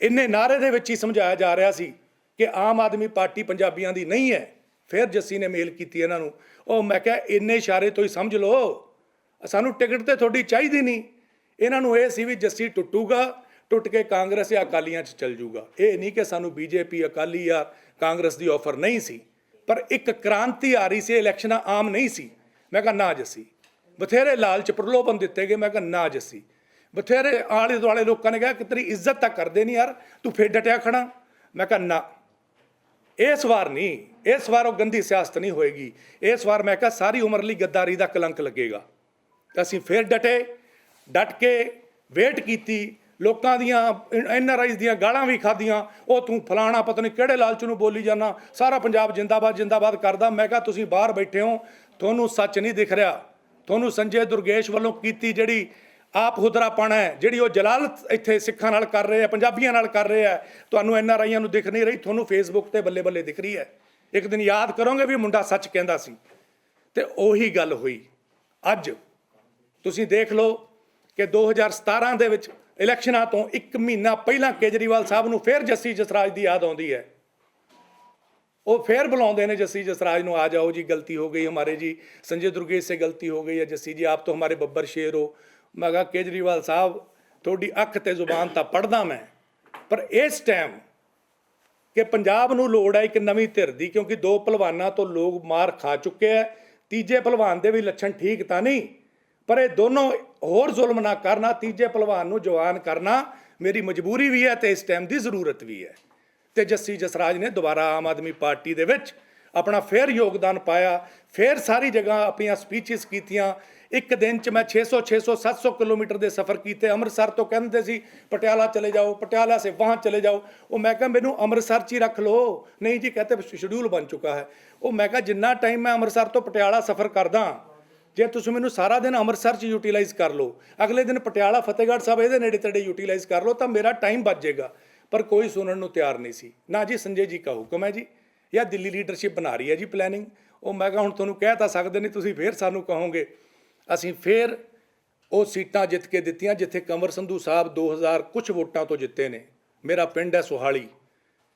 ਇੰਨੇ ਨਾਰੇ ਦੇ ਵਿੱਚ ਹੀ ਸਮਝਾਇਆ ਜਾ ਰਿਹਾ ਸੀ ਕਿ ਆਮ ਆਦਮੀ ਪਾਰਟੀ ਪੰਜਾਬੀਆਂ ਦੀ ਨਹੀਂ ਹੈ। ਫਿਰ ਜੱਸੀ ਨੇ ਮੇਲ ਕੀਤੀ ਇਹਨਾਂ ਨੂੰ। ਉਹ ਮੈਂ ਕਿਹਾ, ਇੰਨੇ ਇਸ਼ਾਰੇ ਤੋਂ ਹੀ ਸਮਝ ਲਓ। ਸਾਨੂੰ ਟਿਕਟ ਤੇ ਤੁਹਾਡੀ ਚਾਹੀਦੀ ਨਹੀਂ। ਇਹਨਾਂ ਨੂੰ ਇਹ ਸੀ ਵੀ ਜੱਸੀ ਟੁੱਟੂਗਾ, ਟੁੱਟ ਕੇ ਕਾਂਗਰਸ ਜਾਂ ਅਕਾਲੀਆਂ 'ਚ ਚੱਲ ਜਾਊਗਾ ਇਹ ਨਹੀਂ ਕਿ ਸਾਨੂੰ ਬੀਜੇਪੀ, ਅਕਾਲੀ ਜਾਂ ਕਾਂਗਰਸ ਦੀ ਆਫਰ ਨਹੀਂ ਸੀ। ਪਰ ਇੱਕ ਕ੍ਰਾਂਤੀ ਆ ਰਹੀ ਸੀ, ਇਲੈਕਸ਼ਨਾਂ ਆਮ ਨਹੀਂ ਸੀ। ਮੈਂ ਕਿਹਾ, ਨਾ ਜੱਸੀ। ਬਥੇਰੇ ਲਾਲਚ ਪ੍ਰਲੋਭਨ ਦਿੱਤੇ ਗਏ। ਮੈਂ ਕਿਹਾ, ਨਾ ਜੱਸੀ। ਬਥੇਰੇ ਆਲੇ ਦੁਆਲੇ ਲੋਕਾਂ ਨੇ ਕਿਹਾ, ਕਿ ਤੇਰੀ ਇੱਜ਼ਤ ਤਾਂ ਕਰਦੇ ਨਹੀਂ ਯਾਰ। ਤੂੰ ਫੇਰ ਡਟਿਆ ਖੜਾ ਮੈਂ ਕਿਹਾ, ਨਾ। ਇਸ ਵਾਰ ਨਹੀਂ, ਇਸ ਵਾਰ ਉਹ ਗੰਦੀ ਸਿਆਸਤ ਨਹੀਂ ਹੋਏਗੀ। ਇਸ ਵਾਰ ਮੈਂ ਕਿਹਾ ਸਾਰੀ ਉਮਰ ਲਈ ਗੱਦਾਰੀ ਦਾ ਕਲੰਕ ਲੱਗੇਗਾ। ਅਸੀਂ ਫੇਰ ਡਟੇ, ਡਟ ਕੇ ਵੇਟ ਕੀਤੀ, ਲੋਕਾਂ ਦੀਆਂ ਐਨਆਰਆਈਜ਼ ਦੀਆਂ ਗਾਲਾਂ ਵੀ ਖਾਧੀਆਂ, ਉਹ ਤੂੰ ਫਲਾਣਾ, ਪਤਾ ਨਹੀਂ ਕਿਹੜੇ ਲਾਲਚ ਨੂੰ ਬੋਲੀ ਜਾਂਦਾ, ਸਾਰਾ ਪੰਜਾਬ ਜਿੰਦਾਬਾਦ ਜਿੰਦਾਬਾਦ ਕਰਦਾ। ਮੈਂ ਕਿਹਾ ਤੁਸੀਂ ਬਾਹਰ ਬੈਠੇ ਹੋ, ਤੁਹਾਨੂੰ ਸੱਚ ਨਹੀਂ ਦਿਖ ਰਿਹਾ। ਤੁਹਾਨੂੰ ਸੰਜੇ ਦੁਰਗੇਸ਼ ਵੱਲੋਂ ਕੀਤੀ ਜਿਹੜੀ ਆਪ ਹੁਦਰਾਪਣ ਹੈ, ਜਿਹੜੀ ਉਹ ਜਲਾਲਤ ਇੱਥੇ ਸਿੱਖਾਂ ਨਾਲ ਕਰ ਰਹੇ ਆ ਪੰਜਾਬੀਆਂ ਨਾਲ ਕਰ ਰਹੇ ਆ ਤੁਹਾਨੂੰ ਐਨ ਆਰ ਆਈਆਂ ਨੂੰ ਦਿਖ ਨਹੀਂ ਰਹੀ, ਤੁਹਾਨੂੰ ਫੇਸਬੁੱਕ ਤੇ ਬੱਲੇ ਬੱਲੇ ਦਿਖ ਰਹੀ ਹੈ। ਇੱਕ ਦਿਨ ਯਾਦ ਕਰੋਗੇ ਵੀ ਮੁੰਡਾ ਸੱਚ ਕਹਿੰਦਾ ਸੀ। ਤੇ ਉਹੀ ਗੱਲ ਹੋਈ। ਅੱਜ ਤੁਸੀਂ ਦੇਖ ਲਓ ਕਿ 2017 ਦੇ ਵਿੱਚ ਇਲੈਕਸ਼ਨਾਂ ਤੋਂ ਇੱਕ ਮਹੀਨਾ ਪਹਿਲਾਂ ਕੇਜਰੀਵਾਲ ਸਾਹਿਬ ਨੂੰ ਫੇਰ ਜੱਸੀ ਜਸਰਾਜ ਦੀ ਯਾਦ ਆਉਂਦੀ ਹੈ। ਉਹ ਫੇਰ ਬੁਲਾਉਂਦੇ ਨੇ ਜੱਸੀ ਜਸਰਾਜ ਨੂੰ, ਆ ਜਾਓ ਜੀ, ਗਲਤੀ ਹੋ ਗਈ ਹਮਾਰੇ ਜੀ, ਸੰਜੇ ਦੁਰਗੇ ਸੇ ਗਲਤੀ ਹੋ ਗਈ ਹੈ, ਜੱਸੀ ਜੀ, ਆਪ ਤੋਂ ਹਮਾਰੇ ਬੱਬਰ ਸ਼ੇਰ ਹੋ। ਮੈਂ ਕਿਹਾ, ਕੇਜਰੀਵਾਲ ਸਾਹਿਬ, ਤੁਹਾਡੀ ਅੱਖ ਤੇ ਜ਼ੁਬਾਨ ਤਾਂ ਪੜਦਾ ਮੈਂ, ਪਰ ਇਸ ਟਾਈਮ ਕਿ ਪੰਜਾਬ ਨੂੰ ਲੋੜ ਹੈ ਇੱਕ ਨਵੀਂ ਧਿਰ ਦੀ, ਕਿਉਂਕਿ ਦੋ ਪਹਿਲਵਾਨਾਂ ਤੋਂ ਲੋਕ ਮਾਰ ਖਾ ਚੁੱਕੇ ਐ ਤੀਜੇ ਪਹਿਲਵਾਨ ਦੇ ਵੀ ਲੱਛਣ ਠੀਕ ਤਾਂ ਨਹੀਂ, ਪਰ ਇਹ ਦੋਨੋਂ ਹੋਰ ਜ਼ੁਲਮ ਨਾ ਕਰਨਾ, ਤੀਜੇ ਪਹਿਲਵਾਨ ਨੂੰ ਜਵਾਨ ਕਰਨਾ ਮੇਰੀ ਮਜਬੂਰੀ ਵੀ ਹੈ ਤੇ ਇਸ ਟਾਈਮ ਦੀ ਜ਼ਰੂਰਤ ਵੀ ਹੈ। ਤੇ ਜੱਸੀ ਜਸਰਾਜ ਨੇ ਦੁਬਾਰਾ ਆਮ ਆਦਮੀ ਪਾਰਟੀ ਦੇ ਵਿੱਚ ਆਪਣਾ ਫੇਰ ਯੋਗਦਾਨ ਪਾਇਆ, ਫੇਰ ਸਾਰੀ ਜਗ੍ਹਾ ਆਪਣੀਆਂ ਸਪੀਚਸ ਕੀਤੀਆਂ ਇੱਕ ਦਿਨ ਚ ਮੈਂ 600 600 700 ਕਿਲੋਮੀਟਰ ਦੇ ਸਫ਼ਰ ਕੀਤੇ, ਅੰਮ੍ਰਿਤਸਰ ਤੋਂ ਕਹਿੰਦੇ ਸੀ, ਪਟਿਆਲਾ ਚਲੇ ਜਾਓ, ਪਟਿਆਲਾ ਸੇ ਵਹਾਂ ਚਲੇ ਜਾਓ। ਉਹ ਮੈਂ ਕਿਹਾ, ਮੈਨੂੰ ਅੰਮ੍ਰਿਤਸਰ ਚ ਹੀ ਰੱਖ ਲਓ। ਨਹੀਂ ਜੀ ਕਹਤੇ ਸ਼ਡਿਊਲ ਬਣ ਚੁੱਕਾ ਹੈ। ਉਹ ਮੈਂ ਕਿਹਾ, ਜਿੰਨਾ ਟਾਈਮ ਮੈਂ ਅੰਮ੍ਰਿਤਸਰ ਤੋਂ ਪਟਿਆਲਾ ਸਫ਼ਰ ਕਰਦਾ, ਜੇ ਤੁਸੀਂ ਮੈਨੂੰ ਸਾਰਾ ਦਿਨ ਅੰਮ੍ਰਿਤਸਰ ਚ ਯੂਟਿਲਾਈਜ਼ ਕਰ ਲਓ, ਅਗਲੇ ਦਿਨ ਪਟਿਆਲਾ, ਫਤਿਹਗੜ੍ਹ ਸਾਹਿਬ ਇਹਦੇ ਨੇੜੇ ਤੇੜੇ ਯੂਟਿਲਾਈਜ਼ ਕਰ ਲਓ, ਤਾਂ ਮੇਰਾ ਟਾਈਮ ਬਚ ਜਾਏਗਾ ਪਰ ਕੋਈ ਸੁਣਨ ਨੂੰ ਤਿਆਰ ਨਹੀਂ ਸੀ। ਨਾ ਜੀ, ਸੰਜੇ ਜੀ ਕਾ ਹੁਕਮ ਹੈ ਜੀ ਜਾਂ ਦਿੱਲੀ ਲੀਡਰਸ਼ਿਪ ਬਣਾ ਰਹੀ ਹੈ ਜੀ ਪਲੈਨਿੰਗ ਉਹ ਮੈਂ ਕਿਹਾ, ਹੁਣ ਤੁਹਾਨੂੰ ਕਹਿ ਤਾਂ ਸਕਦੇ ਨਹੀਂ ਤੁਸੀਂ ਫੇਰ ਸਾਨੂੰ ਕਹੋਗੇ। ਅਸੀਂ ਫੇਰ ਉਹ ਸੀਟਾਂ ਜਿੱਤ ਕੇ ਦਿੱਤੀਆਂ ਜਿੱਥੇ ਕੰਵਰ ਸੰਧੂ ਸਾਹਿਬ 2000 ਕੁਝ ਵੋਟਾਂ ਤੋਂ ਜਿੱਤੇ ਨੇ। ਮੇਰਾ ਪਿੰਡ ਹੈ ਸੁਹਾਲੀ।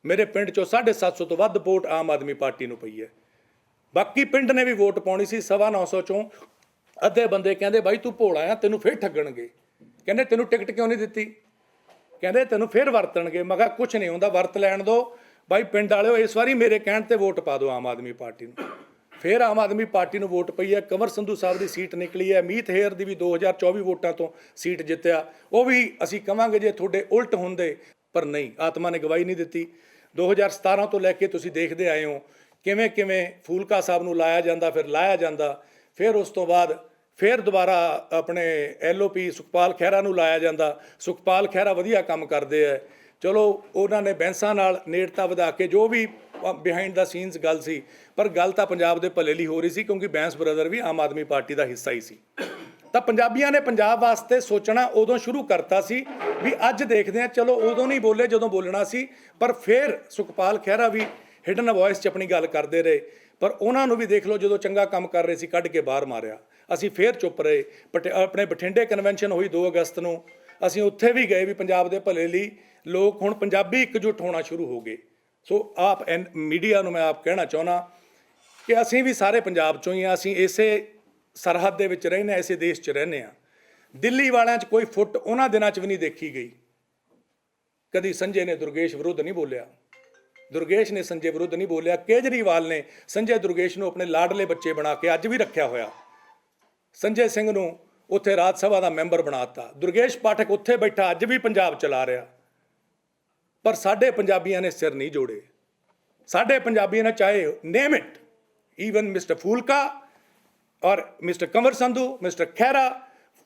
ਮੇਰੇ ਪਿੰਡ ਚੋਂ 750 ਤੋਂ ਵੱਧ ਵੋਟ ਆਮ ਆਦਮੀ ਪਾਰਟੀ ਨੂੰ ਪਈ ਹੈ। ਬਾਕੀ ਪਿੰਡ ਨੇ ਵੀ ਵੋਟ ਪਾਉਣੀ ਸੀ, ਸਵਾ 900 ਚੋਂ ਅੱਧੇ ਬੰਦੇ ਕਹਿੰਦੇ, ਬਾਈ ਤੂੰ ਭੋਲਾ ਆ, ਤੈਨੂੰ ਫੇਰ ਠੱਗਣਗੇ। ਕਹਿੰਦੇ, ਤੈਨੂੰ ਟਿਕਟ ਕਿਉਂ ਨਹੀਂ ਦਿੱਤੀ? ਕਹਿੰਦੇ, ਤੈਨੂੰ ਫੇਰ ਵਰਤਣਗੇ। ਮੈਂ ਕਿਹਾ ਕੁਝ ਨਹੀਂ ਹੁੰਦਾ, ਵਰਤ ਲੈਣ ਦੋ। ਬਾਈ ਪਿੰਡ ਵਾਲਿਓ, ਇਸ ਵਾਰੀ ਮੇਰੇ ਕਹਿਣ ਤੇ ਵੋਟ ਪਾ ਦਿਓ ਆਮ ਆਦਮੀ ਪਾਰਟੀ ਨੂੰ। ਫਿਰ ਆਮ ਆਦਮੀ ਪਾਰਟੀ ਨੂੰ ਵੋਟ ਪਈ ਹੈ। ਕੰਵਰ ਸੰਧੂ ਸਾਹਿਬ ਦੀ ਸੀਟ ਨਿਕਲੀ ਹੈ। ਮੀਤ ਹੇਅਰ ਦੀ ਵੀ 2024 ਵੋਟਾਂ ਤੋਂ ਸੀਟ ਜਿੱਤਿਆ। ਉਹ ਵੀ ਅਸੀਂ ਕਵਾਂਗੇ ਜੇ ਤੁਹਾਡੇ ਉਲਟ ਹੁੰਦੇ, ਪਰ ਨਹੀਂ, ਆਤਮਾ ਨੇ ਗਵਾਹੀ ਨਹੀਂ ਦਿੱਤੀ। 2017 ਤੋਂ ਲੈ ਕੇ ਤੁਸੀਂ ਦੇਖਦੇ ਆਏ ਹੋ, ਕਿਵੇਂ ਕਿਵੇਂ ਫੂਲਕਾ ਸਾਹਿਬ ਨੂੰ ਲਾਇਆ ਜਾਂਦਾ, ਫਿਰ ਲਾਇਆ ਜਾਂਦਾ। ਫਿਰ ਉਸ ਤੋਂ ਬਾਅਦ ਫਿਰ ਦੁਬਾਰਾ ਆਪਣੇ ਐਲਓਪੀ ਸੁਖਪਾਲ ਖਹਿਰਾ ਨੂੰ ਲਾਇਆ ਜਾਂਦਾ। ਸੁਖਪਾਲ ਖਹਿਰਾ ਵਧੀਆ ਕੰਮ ਕਰਦੇ ਐ ਚਲੋ ਉਹਨਾਂ ਨੇ ਬੈਂਸਾਂ ਨਾਲ ਨੇੜਤਾ ਵਧਾ ਕੇ ਜੋ ਵੀ ਬਿਹਾਈਂਡ ਦਾ ਸੀਨਸ ਗੱਲ ਸੀ, ਪਰ ਗੱਲ ਤਾਂ ਪੰਜਾਬ ਦੇ ਭਲੇ ਲਈ ਹੋ ਰਹੀ ਸੀ ਕਿਉਂਕਿ ਬੈਂਸ ਬ੍ਰਦਰ ਵੀ ਆਮ ਆਦਮੀ ਪਾਰਟੀ ਦਾ ਹਿੱਸਾ ਹੀ ਸੀ। ਤਾਂ ਪੰਜਾਬੀਆਂ ਨੇ ਪੰਜਾਬ ਵਾਸਤੇ ਸੋਚਣਾ ਉਦੋਂ ਸ਼ੁਰੂ ਕਰਤਾ ਸੀ ਵੀ ਅੱਜ ਦੇਖਦੇ ਆ ਚਲੋ ਉਦੋਂ ਨਹੀਂ ਬੋਲੇ ਜਦੋਂ ਬੋਲਣਾ ਸੀ, ਪਰ ਫਿਰ ਸੁਖਪਾਲ ਖਹਿਰਾ ਵੀ ਹਿਡਨ ਵੌਇਸ 'ਚ ਆਪਣੀ ਗੱਲ ਕਰਦੇ ਰਹੇ, ਪਰ ਉਹਨਾਂ ਨੂੰ ਵੀ ਦੇਖ ਲਓ ਜਦੋਂ ਚੰਗਾ ਕੰਮ ਕਰ ਰਹੇ ਸੀ, ਕੱਢ ਕੇ ਬਾਹਰ ਮਾਰਿਆ। ਅਸੀਂ ਫੇਰ ਚੁੱਪ ਰਹੇ ਪਟ- ਆਪਣੇ ਬਠਿੰਡੇ ਕਨਵੈਨਸ਼ਨ ਹੋਈ 2 ਅਗਸਤ ਨੂੰ ਅਸੀਂ ਉੱਥੇ ਵੀ ਗਏ ਵੀ ਪੰਜਾਬ ਦੇ ਭਲੇ ਲਈ ਲੋਕ ਹੁਣ ਪੰਜਾਬੀ ਇਕਜੁੱਟ ਹੋਣਾ ਸ਼ੁਰੂ ਹੋ ਗਏ। ਸੋ ਆਪ ਮੀਡੀਆ ਨੂੰ ਮੈਂ ਆਪ ਕਹਿਣਾ ਚਾਹੁੰਦਾ ਕਿ ਅਸੀਂ ਵੀ ਸਾਰੇ ਪੰਜਾਬ ਚੋਂ ਹੀ ਆ ਅਸੀਂ ਇਸੇ ਸਰਹੱਦ ਦੇ ਵਿੱਚ ਰਹਿੰਦੇ ਹਾਂ, ਇਸੇ ਦੇਸ਼ 'ਚ ਰਹਿੰਦੇ ਹਾਂ। ਦਿੱਲੀ ਵਾਲਿਆਂ 'ਚ ਕੋਈ ਫੁੱਟ ਉਹਨਾਂ ਦਿਨਾਂ 'ਚ ਵੀ ਨਹੀਂ ਦੇਖੀ ਗਈ। ਕਦੀ ਸੰਜੇ ਨੇ ਦੁਰਗੇਸ਼ ਵਿਰੁੱਧ ਨਹੀਂ ਬੋਲਿਆ। ਦੁਰਗੇਸ਼ ਨੇ ਸੰਜੇ ਵਿਰੁੱਧ ਨਹੀਂ ਬੋਲਿਆ। ਕੇਜਰੀਵਾਲ ਨੇ ਸੰਜੇ ਦੁਰਗੇਸ਼ ਨੂੰ ਆਪਣੇ ਲਾਡਲੇ ਬੱਚੇ ਬਣਾ ਕੇ ਅੱਜ ਵੀ ਰੱਖਿਆ ਹੋਇਆ। ਸੰਜੇ ਸਿੰਘ ਨੂੰ ਉੱਥੇ ਰਾਜ ਸਭਾ ਦਾ ਮੈਂਬਰ ਬਣਾਤਾ। ਦੁਰਗੇਸ਼ ਪਾਠਕ ਉੱਥੇ ਬੈਠਾ, ਅੱਜ ਵੀ ਪੰਜਾਬ ਚਲਾ ਰਿਹਾ। ਪਰ ਸਾਡੇ ਪੰਜਾਬੀਆਂ ਨੇ ਸਿਰ ਨਹੀਂ ਜੋੜੇ। ਸਾਡੇ ਪੰਜਾਬੀਆਂ ਨੇ ਚਾਹੇ name it even mister Phoolka ਔਰ mister Kanwar Sandhu mister Khaira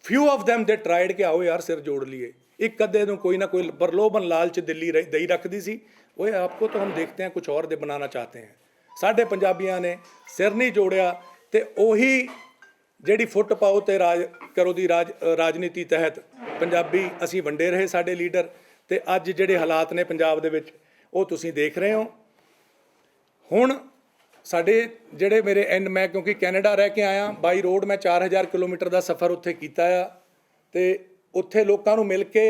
few of them ਦੇ ਟ੍ਰਾਈਡ ਕਿ ਆਓ ਯਾਰ ਸਿਰ ਜੋੜ ਲਈਏ। ਇੱਕ ਅੱਧੇ ਨੂੰ ਕੋਈ ਨਾ ਕੋਈ ਪ੍ਰਲੋਭਨ ਲਾਲਚ ਦਿੱਲੀ ਦਈ ਰੱਖਦੀ ਸੀ। ਓਏ, ਆਪਕੋ ਤਾਂ ਹਮ ਦੇਖਤੇ ਹਾਂ ਕੁਝ ਹੋਰ ਦੇ ਬਣਾਉਣਾ ਚਾਹਤੇ ਹਾਂ। ਸਾਡੇ ਪੰਜਾਬੀਆਂ ਨੇ ਸਿਰ ਨਹੀਂ ਜੋੜਿਆ ਤੇ ਉਹੀ ਜਿਹੜੀ ਫੁੱਟ ਪਾਓ ਤੇ ਰਾਜ ਕਰੋ ਦੀ ਰਾਜ ਰਾਜਨੀਤੀ ਤਹਿਤ ਪੰਜਾਬੀ ਅਸੀਂ ਵੰਡੇ ਰਹੇ ਸਾਡੇ ਲੀਡਰ ਤੇ ਅੱਜ ਜਿਹੜੇ ਹਾਲਾਤ ਨੇ ਪੰਜਾਬ ਦੇ ਵਿੱਚ, ਉਹ ਤੁਸੀਂ ਦੇਖ ਰਹੇ ਹੋ। ਹੁਣ ਸਾਡੇ ਜਿਹੜੇ ਮੇਰੇ ਐਨ, ਮੈਂ ਕਿਉਂਕਿ ਕੈਨੇਡਾ ਰਹਿ ਕੇ ਆਇਆ, ਬਾਈ ਰੋਡ ਮੈਂ 4000 ਕਿਲੋਮੀਟਰ ਦਾ ਸਫ਼ਰ ਉੱਥੇ ਕੀਤਾ ਆ ਤੇ ਉੱਥੇ ਲੋਕਾਂ ਨੂੰ ਮਿਲ ਕੇ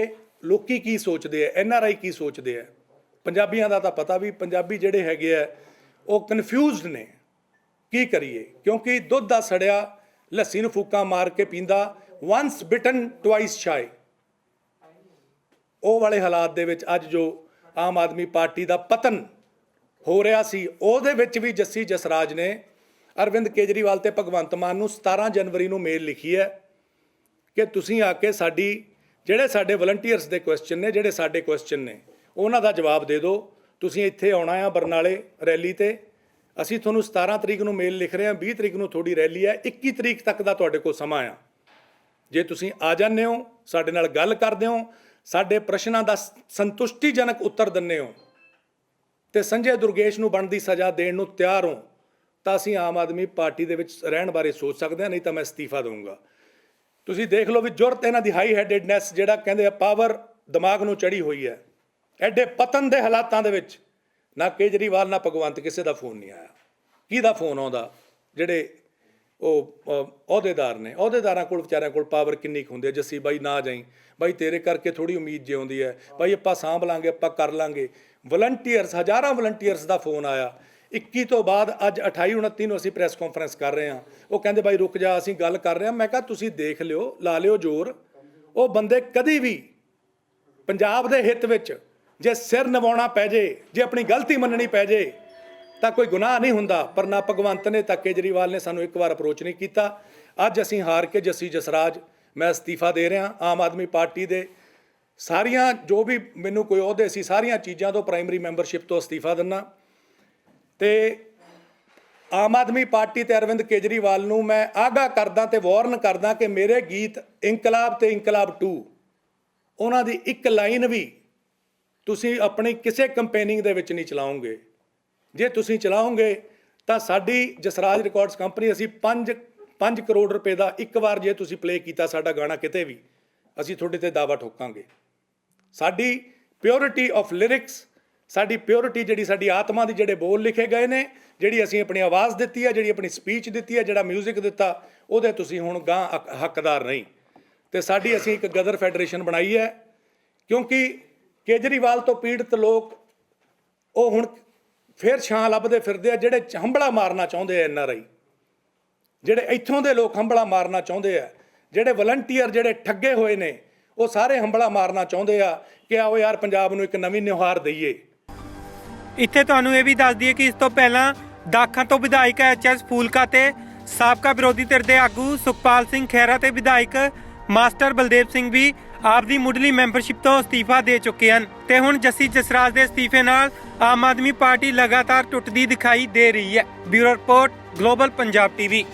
ਲੋਕੀ ਕੀ ਸੋਚਦੇ ਆ, ਐਨ ਆਰ ਆਈ ਕੀ ਸੋਚਦੇ ਆ? ਪੰਜਾਬੀਆਂ ਦਾ ਤਾਂ ਪਤਾ ਵੀ ਪੰਜਾਬੀ ਜਿਹੜੇ ਹੈਗੇ ਆ, ਉਹ ਕਨਫਿਊਜ਼ਡ ਨੇ। ਕੀ ਕਰੀਏ? ਕਿਉਂਕਿ ਦੁੱਧ ਦਾ ਸੜਿਆ ਲੱਸੀ ਨੂੰ ਫੂਕਾਂ ਮਾਰ ਕੇ ਪੀਂਦਾ ਵਾਂਸ ਬਿਟਨ ਟਵਾਈਸ ਸ਼ਾਈ ਉਹ ਵਾਲੇ ਹਾਲਾਤ ਦੇ ਵਿੱਚ ਅੱਜ ਜੋ ਆਮ ਆਦਮੀ ਪਾਰਟੀ ਦਾ ਪਤਨ ਹੋ ਰਿਹਾ ਸੀ, ਉਹਦੇ ਵਿੱਚ ਵੀ ਜੱਸੀ ਜਸਰਾਜ ਨੇ ਅਰਵਿੰਦ ਕੇਜਰੀਵਾਲ ਤੇ ਭਗਵੰਤ ਮਾਨ ਨੂੰ 17 ਜਨਵਰੀ ਨੂੰ ਮੇਲ ਲਿਖੀ ਹੈ ਕਿ ਤੁਸੀਂ ਆ ਕੇ ਸਾਡੀ, ਜਿਹੜੇ ਸਾਡੇ ਵਲੰਟੀਅਰਸ ਦੇ ਕੁਐਸਚਨ ਨੇ, ਜਿਹੜੇ ਸਾਡੇ ਕੁਐਸਚਨ ਨੇ, ਉਹਨਾਂ ਦਾ ਜਵਾਬ ਦੇ ਦਿਓ। ਤੁਸੀਂ ਇੱਥੇ ਆਉਣਾ ਆ ਬਰਨਾਲੇ ਰੈਲੀ ਤੇ। ਅਸੀਂ ਤੁਹਾਨੂੰ 17 ਤਰੀਕ ਨੂੰ ਮੇਲ ਲਿਖ ਰਹੇ ਹਾਂ 20 ਤਰੀਕ ਨੂੰ ਤੁਹਾਡੀ ਰੈਲੀ ਹੈ 21 ਤਰੀਕ ਤੱਕ ਦਾ ਤੁਹਾਡੇ ਕੋਲ ਸਮਾਂ ਆ। ਜੇ ਤੁਸੀਂ ਆ ਜਾਂਦੇ ਹੋ, ਸਾਡੇ ਨਾਲ ਗੱਲ ਕਰਦੇ ਹੋ, ਸਾਡੇ ਪ੍ਰਸ਼ਨਾਂ ਦਾ ਸੰਤੁਸ਼ਟੀਜਨਕ ਉੱਤਰ ਦਿੰਦੇ ਹੋ ਤੇ ਸੰਜੇ ਦੁਰਗੇਸ਼ ਨੂੰ ਬਣਦੀ ਸਜ਼ਾ ਦੇਣ ਨੂੰ ਤਿਆਰ ਹੋ, ਤਾਂ ਅਸੀਂ ਆਮ ਆਦਮੀ ਪਾਰਟੀ ਦੇ ਵਿੱਚ ਰਹਿਣ ਬਾਰੇ ਸੋਚ ਸਕਦੇ ਹਾਂ, ਨਹੀਂ ਤਾਂ ਮੈਂ ਅਸਤੀਫਾ ਦਊਂਗਾ। ਤੁਸੀਂ ਦੇਖ ਲਓ ਵੀ ਜੁਰਤ ਇਹਨਾਂ ਦੀ ਹਾਈ ਹੈਡedness ਜਿਹੜਾ ਕਹਿੰਦੇ ਆ ਪਾਵਰ ਦਿਮਾਗ ਨੂੰ ਚੜੀ ਹੋਈ ਹੈ। ਐਡੇ ਪਤਨ ਦੇ ਹਾਲਾਤਾਂ ਦੇ ਵਿੱਚ ਨਾ ਕੇਜਰੀਵਾਲ, ਨਾ ਭਗਵੰਤ ਕਿਸੇ ਦਾ ਫੋਨ ਨਹੀਂ ਆਇਆ। ਕਿਹਦਾ ਫੋਨ ਆਉਂਦਾ? ਜਿਹੜੇ ਉਹ ਅਹੁਦੇਦਾਰ ਨੇ। ਅਹੁਦੇਦਾਰਾਂ ਕੋਲ, ਵਿਚਾਰਿਆਂ ਕੋਲ ਪਾਵਰ ਕਿੰਨੀ ਕੁ ਹੁੰਦੀ ਹੈ? ਜੱਸੀ, ਬਾਈ, ਨਾ ਜਾਈ। ਬਾਈ, ਤੇਰੇ ਕਰਕੇ ਥੋੜੀ ਉਮੀਦ ਜਿਉਂਦੀ ਹੈ। ਬਾਈ, ਆਪਾਂ ਸਾਂਭ ਲਾਂਗੇ, ਆਪਾਂ ਕਰ ਲਾਂਗੇ। ਵਲੰਟੀਅਰਸ ਹਜ਼ਾਰਾਂ ਵਲੰਟੀਅਰਸ ਦਾ ਫੋਨ ਆਇਆ। 21 ਤੋਂ ਬਾਅਦ ਅੱਜ 28 29 ਨੂੰ ਅਸੀਂ ਪ੍ਰੈਸ ਕਾਨਫਰੰਸ ਕਰ ਰਹੇ ਹਾਂ। ਉਹ ਕਹਿੰਦੇ, ਬਾਈ, ਰੁਕ ਜਾ, ਅਸੀਂ ਗੱਲ ਕਰ ਰਹੇ ਹਾਂ। ਮੈਂ ਕਿਹਾ, ਤੁਸੀਂ ਦੇਖ ਲਿਓ, ਲਾ ਲਿਓ ਜ਼ੋਰ। ਉਹ ਬੰਦੇ ਕਦੀ ਵੀ ਪੰਜਾਬ ਦੇ ਹਿੱਤ ਵਿੱਚ ਜੇ ਸਿਰ ਨਵਾਉਣਾ ਪੈ ਜੇ ਜੇ ਆਪਣੀ ਗਲਤੀ ਮੰਨਣੀ ਪੈ ਜੇ, ਤਾਂ ਕੋਈ ਗੁਨਾਹ ਨਹੀਂ ਹੁੰਦਾ। ਪਰ ਨਾ ਭਗਵੰਤ ਨੇ, ਤਾਂ ਕੇਜਰੀਵਾਲ ਨੇ ਸਾਨੂੰ ਇੱਕ ਵਾਰ ਅਪਰੋਚ ਨਹੀਂ ਕੀਤਾ। ਅੱਜ ਅਸੀਂ ਹਾਰ ਕੇ ਜੱਸੀ ਜਸਰਾਜ, ਮੈਂ ਅਸਤੀਫਾ ਦੇ ਰਿਹਾ, ਆਮ ਆਦਮੀ ਪਾਰਟੀ ਦੇ ਸਾਰੀਆਂ, ਜੋ ਵੀ ਮੈਨੂੰ ਕੋਈ ਅਹੁਦੇ ਸੀ, ਸਾਰੀਆਂ ਚੀਜ਼ਾਂ ਤੋਂ ਪ੍ਰਾਇਮਰੀ ਮੈਂਬਰਸ਼ਿਪ ਤੋਂ ਅਸਤੀਫਾ ਦਿੰਨਾ ਤੇ ਆਮ ਆਦਮੀ ਪਾਰਟੀ ਤੇ ਅਰਵਿੰਦ ਕੇਜਰੀਵਾਲ ਨੂੰ ਮੈਂ ਆਗਾਹ ਕਰਦਾ ਤੇ ਵਾਰਨ ਕਰਦਾ ਕਿ ਮੇਰੇ ਗੀਤ ਇਨਕਲਾਬ ਤੇ ਇਨਕਲਾਬ 2 ਉਹਨਾਂ ਦੀ ਇੱਕ ਲਾਈਨ ਵੀ ਤੁਸੀਂ ਆਪਣੀ ਕਿਸੇ ਕੰਪੇਨਿੰਗ ਦੇ ਵਿੱਚ ਨਹੀਂ ਚਲਾਉਂਗੇ ਜੇ ਤੁਸੀਂ ਚਲਾਓਗੇ, ਤਾਂ ਸਾਡੀ ਜਸਰਾਜ ਰਿਕਾਰਡਸ ਕੰਪਨੀ ਅਸੀਂ 5 5 ਕਰੋੜ ਰੁਪਏ ਦਾ ਇੱਕ ਵਾਰ ਜੇ ਤੁਸੀਂ ਪਲੇ ਕੀਤਾ ਸਾਡਾ ਗਾਣਾ ਕਿਤੇ ਵੀ, ਅਸੀਂ ਤੁਹਾਡੇ ਤੇ ਦਾਵਾ ਠੋਕਾਂਗੇ। ਸਾਡੀ ਪਿਓਰਿਟੀ ਆਫ ਲਿਰਿਕਸ ਸਾਡੀ ਪਿਓਰਿਟੀ ਜਿਹੜੀ ਸਾਡੀ ਆਤਮਾ ਦੀ ਜਿਹੜੇ ਬੋਲ ਲਿਖੇ ਗਏ ਨੇ, ਜਿਹੜੀ ਅਸੀਂ ਆਪਣੀ ਆਵਾਜ਼ ਦਿੱਤੀ ਹੈ ਜਿਹੜੀ ਆਪਣੀ ਸਪੀਚ ਦਿੱਤੀ ਹੈ ਜਿਹੜਾ 뮤직 ਦਿੱਤਾ, ਉਹਦੇ ਤੁਸੀਂ ਹੁਣ ਗਾਂ ਹੱਕ- ਹੱਕਦਾਰ ਨਹੀਂ। ਤੇ ਸਾਡੀ ਅਸੀਂ ਇੱਕ ਗਦਰ ਫੈਡਰੇਸ਼ਨ ਬਣਾਈ ਹੈ, ਕਿਉਂਕਿ ਕੇਜਰੀਵਾਲ ਤੋਂ ਪੀੜਤ ਲੋਕ ਉਹ ਹੁਣ ਫੇਰ ਛਾਂ ਲੱਭਦੇ ਫਿਰਦੇ ਆ, ਜਿਹੜੇ ਹੰਬਲਾ ਮਾਰਨਾ ਚਾਹੁੰਦੇ ਆ ਐਨਆਰਆਈ ਜਿਹੜੇ ਇੱਥੋਂ ਦੇ ਲੋਕ ਹੰਬਲਾ ਮਾਰਨਾ ਚਾਹੁੰਦੇ ਆ, ਜਿਹੜੇ ਵਲੰਟੀਅਰ ਜਿਹੜੇ ਠੱਗੇ ਹੋਏ ਨੇ, ਉਹ ਸਾਰੇ ਹੰਬਲਾ ਮਾਰਨਾ ਚਾਹੁੰਦੇ ਆ ਕਿ ਆਓ ਯਾਰ ਪੰਜਾਬ ਨੂੰ ਇੱਕ ਨਵੀਂ ਨਿਹਾਰ ਦਈਏ। ਇੱਥੇ ਤੁਹਾਨੂੰ ਇਹ ਵੀ ਦੱਸ ਦਈਏ ਕਿ ਇਸ ਤੋਂ ਪਹਿਲਾਂ ਦਾਖਾਂ ਤੋਂ ਵਿਧਾਇਕ ਐਚਐਸ ਫੂਲਕਾ ਤੇ ਸਾਬਕਾ ਵਿਰੋਧੀ ਧਿਰ ਦੇ ਆਗੂ ਸੁਖਪਾਲ ਸਿੰਘ ਖਹਿਰਾ ਤੇ ਵਿਧਾਇਕ ਮਾਸਟਰ ਬਲਦੇਵ ਸਿੰਘ ਵੀ ਆਪ ਦੀ ਮੁੱਢਲੀ ਮੈਂਬਰਸ਼ਿਪ ਤੋਂ ਅਸਤੀਫਾ ਦੇ ਚੁੱਕੇ ਹਨ ਤੇ ਹੁਣ ਜੱਸੀ ਜਸਰਾਜ ਦੇ ਅਸਤੀਫੇ ਨਾਲ ਆਮ ਆਦਮੀ ਪਾਰਟੀ ਲਗਾਤਾਰ ਟੁੱਟਦੀ ਦਿਖਾਈ ਦੇ ਰਹੀ ਹੈ। Bureau report global Punjab TV